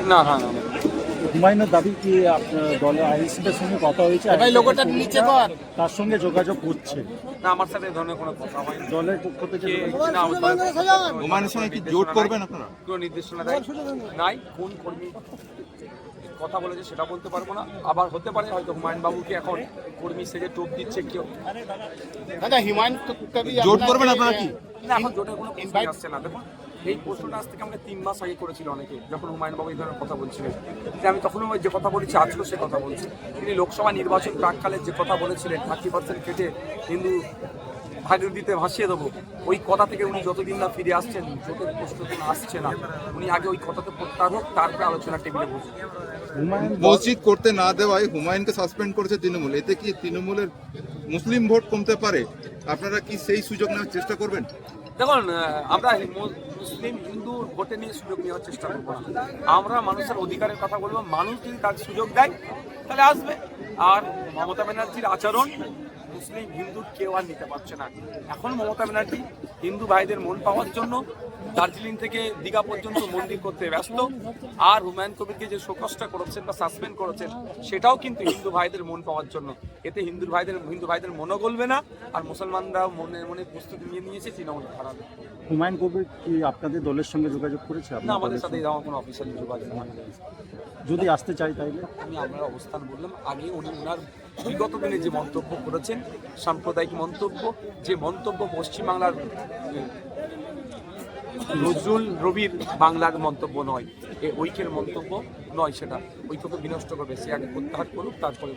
না না না না। হুমায়ুনের দাবি কি আপনার দলের আইএসএফের সঙ্গে কথা হয়েছে? ভাই, লোগোটা নিচে কর। তার সঙ্গে যোগাযোগ করছে না আমার সাথে এই ধরনের কোনো কথা হয়নি। দলের পক্ষ থেকে কে? না, আমার দলের- হুমায়ুনের সঙ্গে কি জোট করবেন আপনারা? কোনো নির্দেশনা দেয় নাই কোন কর্মী কথা বলেছে সেটা বলতে পারব না। আবার হতে পারে হয়তো হুমায়ুন বাবুকে এখন কর্মী সেজে টোপ দিচ্ছে কেউ। দাদা হিমায়ুন জোট করবেন আপনারা কি? না এখন জোটের কোনো প্রশ্নই আসছে না। দেখুন এই প্রশ্নটা আজ থেকে আমাকে তিন মাস আগে করেছিল অনেকে যখন হুমায়ুন বাবু এই ধরনের কথা বলছিলেন। যে আমি তখনও ওই যে কথা বলেছি আজকেও সে কথা বলছি। তিনি লোকসভা নির্বাচন প্রাককালে যে কথা বলেছিলেন থার্টি পার্সেন্ট কেটে হিন্দু ভাগের দিতে ভাসিয়ে দেবো ওই কথা থেকে উনি যতদিন না ফিরে আসছেন জোটের প্রশ্ন আসছে না উনি আগে ওই কথাতে প্রত্যাহার হোক তারপরে আলোচনা টেবিলে বসুন মসজিদ করতে না দেওয়ায় হুমায়ুনকে সাসপেন্ড করেছে তৃণমূল। এতে কি তৃণমূলের মুসলিম ভোট কমতে পারে? আপনারা কি সেই সুযোগ নেওয়ার চেষ্টা করবেন? দেখুন আমরা মুসলিম, হিন্দু ভোটে নিয়ে সুযোগ নেওয়ার চেষ্টা করব আমরা মানুষের অধিকারের কথা বলব। মানুষ যদি তার সুযোগ দেয়, তাহলে আসবে। আর মমতা ব্যানার্জির আচরণ মুসলিম হিন্দু কেউ আর নিতে পারছে না। এখন মমতা ব্যানার্জি হিন্দু ভাইদের মন পাওয়ার জন্য দার্জিলিং থেকে দীঘা পর্যন্ত মন্দির করতে ব্যস্ত। আর হুমায়ুন কবিরকে যে শোকসটা করেছেন বা সাসপেন্ড করেছেন সেটাও কিন্তু হিন্দু ভাইদের মন পাওয়ার জন্য। এতে হিন্দু ভাইদের হিন্দু ভাইদের মনও গলবে না আর মুসলমানরাও মনে মনে প্রস্তুতি নিয়ে নিয়েছে তৃণমূল হারাবে হুমায়ুন কবির কি আপনাদের দলের সঙ্গে যোগাযোগ করেছে? না আমাদের সাথে? আমার কোনো অফিসিয়াল যোগাযোগ যদি আসতে চাই তাইলে? আমি আপনার অবস্থান বললাম আগে উনি ওনার বিগত দিনে যে মন্তব্য করেছেন সাম্প্রদায়িক মন্তব্য যে মন্তব্য পশ্চিমবাংলার নজরুল রবির বাংলার মন্তব্য নয়। এ ঐক্যের মন্তব্য নয় সেটা। ঐক্যকে বিনষ্ট করবে, সে আগে প্রত্যাহার করুক, তারপরে